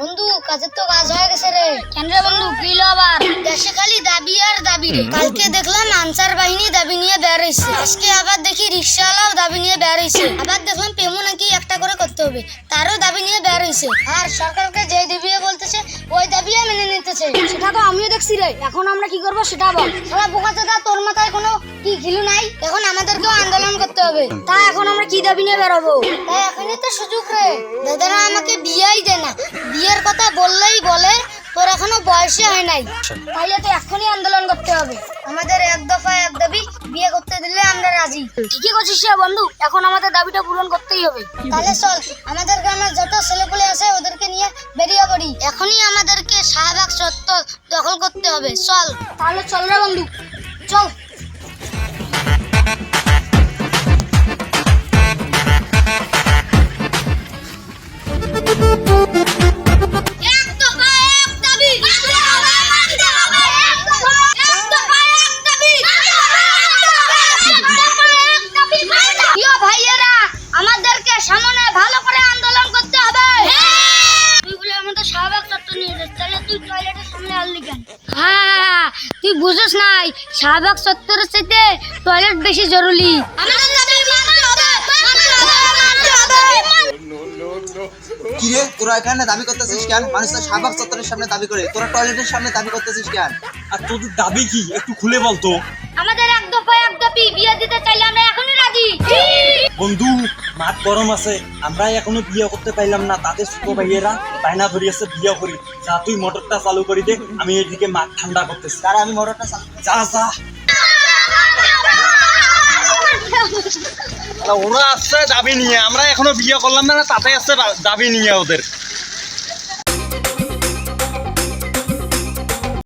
বন্ধু কাজের তো কাজ হয়ে গেছে রে। কেন রে বন্ধু কি আবার? দেশে খালি দাবি আর দাবি রে। কালকে দেখলাম আনসার বাহিনী দাবি নিয়ে বের হইছে। আজকে আবার দেখি রিক্সাওয়ালাও দাবি নিয়ে বের হইছে। আবার দেখলাম পেমু নাকি একটা করে করতে হবে। তারও দাবি নিয়ে বের হইছে। আর সরকারকে যে দাবি বলতেছে ওই দাবি মেনে নিতেছে। সেটা তো আমিও দেখছি রে। এখন আমরা কি করব সেটা বল। শালা বোকা দাদা তোর মাথায় কোনো কি ঘিলু নাই? এখন করতে হবে। তা এখন আমরা কি দাবি নিয়ে বেরোবো। তাই এখনই তো সুযোগ রে। দাদারা আমাকে বিয়েই দেয় না। বিয়ের কথা বললেই বলে তোর এখনও বয়সই হয় নাই। তাইলে তো এখনই আন্দোলন করতে হবে। আমাদের এক দফা এক দাবি বিয়ে করতে দিলে আমরা রাজি। ঠিকই করছিস রে বন্ধু এখন আমাদের দাবিটা পূরণ করতেই হবে। তাহলে চল আমাদের গ্রামের যত ছেলেপুলে আছে ওদেরকে নিয়ে বেরিয়ে পড়ি। এখনই আমাদেরকে শাহবাগ সত্য দখল করতে হবে। চল। তাহলে চল রে বন্ধু। চল। সামনে ভালো করে আন্দোলন করতে হবে। তুই বলে আমাদের শাহবাগ চত্বর নিয়ে যাস তাহলে তুই টয়লেটের সামনে আনলি কেন? হ্যাঁ তুই বুঝিস নাই শাহবাগ চত্বরের চাইতে টয়লেট বেশি জরুরি। কিরে তোরা এখানে দাবি করতেছিস কেন? মানুষ তো শাহবাগ চত্বরের সামনে দাবি করে তোরা টয়লেটের সামনে দাবি করতেছিস কেন? আর তোদের দাবি কি? একটু খুলে বলতো। আমাদের দফি বিয়ে দিতে চাইলে আমরা এখনই রাজি। বন্ধু, মাঠ গরম আছে আমরা এখনও বিয়ে করতে পাইলাম না। ছোট ভাইয়েরা ধরি আছে বিয়ে করি। যা, তুই মোটরটা চালু করি দে, আমি এদিকে মাঠ ঠান্ডা করতেছি। তারা আমি মোটরটা চালু যা যা। ওরা আসছে দাবি নিয়ে, আমরা এখনও বিয়ে করলাম না, তাতে আসছে দাবি নিয়ে ওদের।